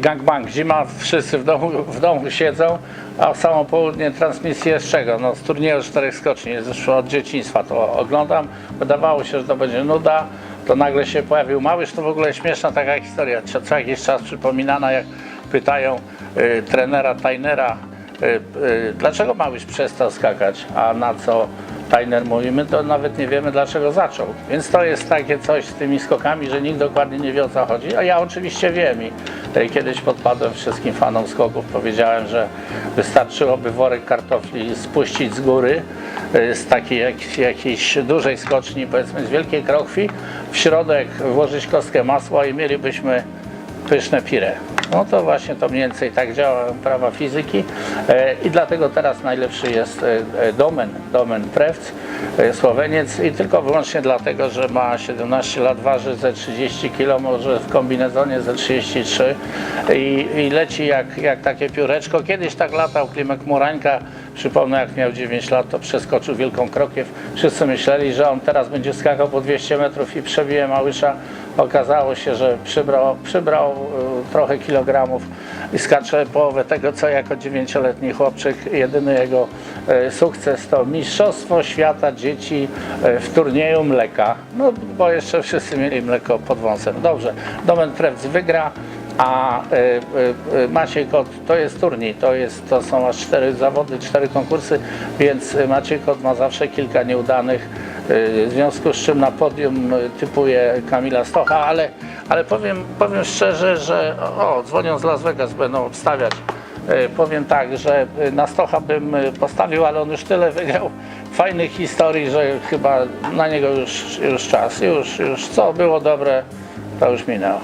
Gangbang, zima, wszyscy w domu, w domu siedzą, a w samo południe transmisję z czego? No z turnieju czterech skoczni, zresztą od dzieciństwa to oglądam. Wydawało się, że to będzie nuda, to nagle się pojawił Małysz, to w ogóle śmieszna taka historia, co, jakiś czas przypominana, jak pytają y, trenera, tajnera, y, y, dlaczego Małysz przestał skakać, a na co Tajner mówi, my to nawet nie wiemy dlaczego zaczął. Więc to jest takie coś z tymi skokami, że nikt dokładnie nie wie o co chodzi, a ja oczywiście wiem i e, kiedyś podpadłem wszystkim fanom skoków, powiedziałem, że wystarczyłoby worek kartofli spuścić z góry e, z takiej jak, jakiejś dużej skoczni, powiedzmy z wielkiej krokwi, w środek włożyć kostkę masła i mielibyśmy pyszne pire. No to właśnie to mniej więcej tak działa prawa fizyki e, i dlatego teraz najlepszy jest e, e, Domen, Domen Prewc, Słoweniec i tylko wyłącznie dlatego, że ma 17 lat, waży ze 30 kg, może w kombinezonie ze 33 i, i leci jak, jak takie pióreczko. Kiedyś tak latał Klimek Murańka, przypomnę jak miał 9 lat, to przeskoczył wielką krokiew. Wszyscy myśleli, że on teraz będzie skakał po 200 metrów i przebije Małysza. Okazało się, że przybrał, przybrał trochę kilogramów i skacze połowę tego, co jako dziewięcioletni chłopczyk. Jedyny jego e, sukces to Mistrzostwo Świata Dzieci e, w turnieju mleka. No, bo jeszcze wszyscy mieli mleko pod wąsem. Dobrze, Domen Prewc wygra. A e, Maciej Kot to jest turniej, to, jest, to są aż cztery zawody, cztery konkursy, więc Maciej Kot ma zawsze kilka nieudanych, w związku z czym na podium e, typuje Kamila Stocha, ale, ale powiem, powiem szczerze, że o, dzwonią z Las Vegas, będą obstawiać. E, Powiem tak, że na Stocha bym postawił, ale on już tyle wygrał fajnych historii, że chyba na niego już, już czas. Już, już co było dobre, to już minęło.